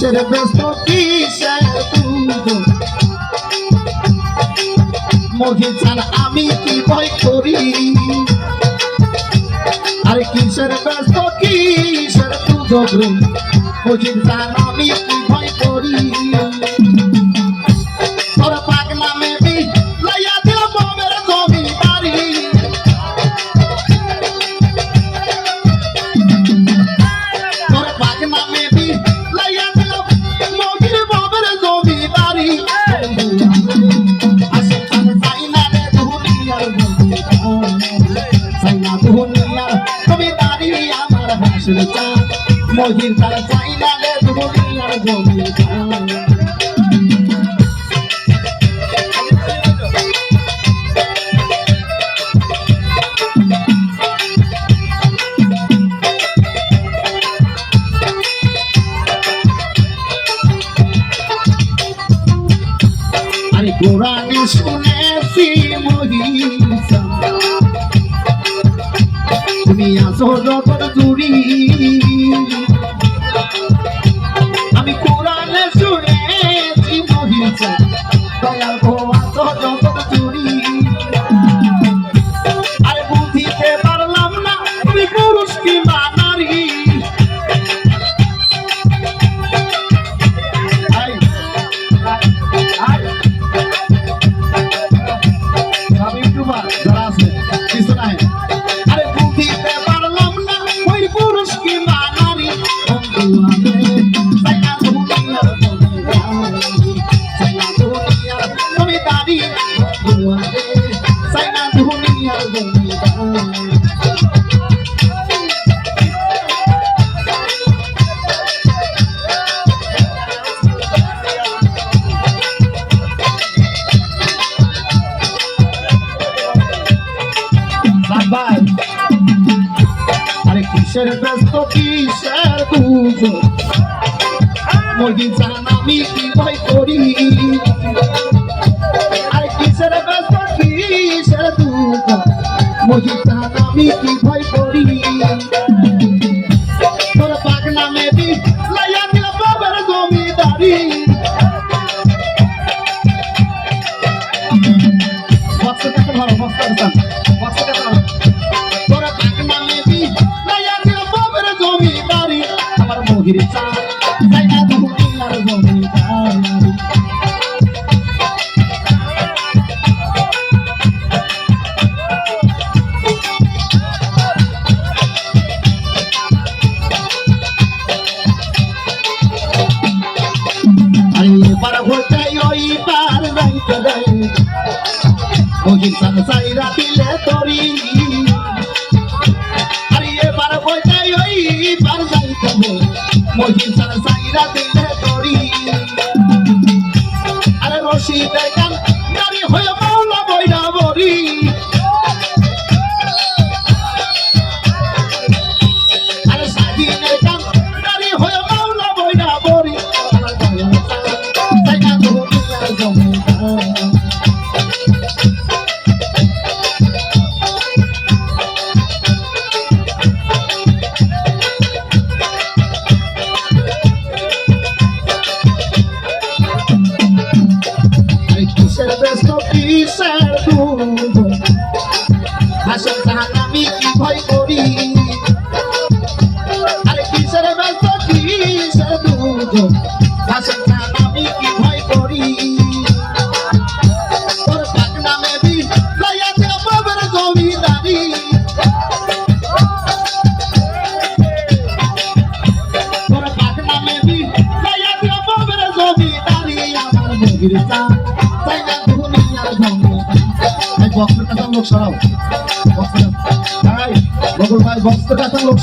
Será best of peace. আমার দয়াল ছাড়া আমি কি ভয় করি? আরে কিসের ব্যস্ত, কিসের মহিন চান আমি কি চা মহিন তার রে দুনিয়ার জমিদারি আরে কোরআনে শুনেছি মহিষা তুমি আসো জগৎ 努力。কিসের ব্যস্ত, কিসের দুঃখ মহিন জান আমি কি ভয় করি। আরে কিসের ব্যস্ত, কিসের দুঃখ মহিন জান আমি কি ভয় করি। তোর পাক নামে দি লাইয়া দিল বাবার জমিদারি। বক্স কাছে ধরো Ogin sana saira pile tori Ariye bar hoy jai oi bar jai kabo Mogin sana saira pile tori পার যাইতে মগির এই বক্সের কাছে লোক সরাও? বক্সের ভাই বকুল ভাই বক্সের লোক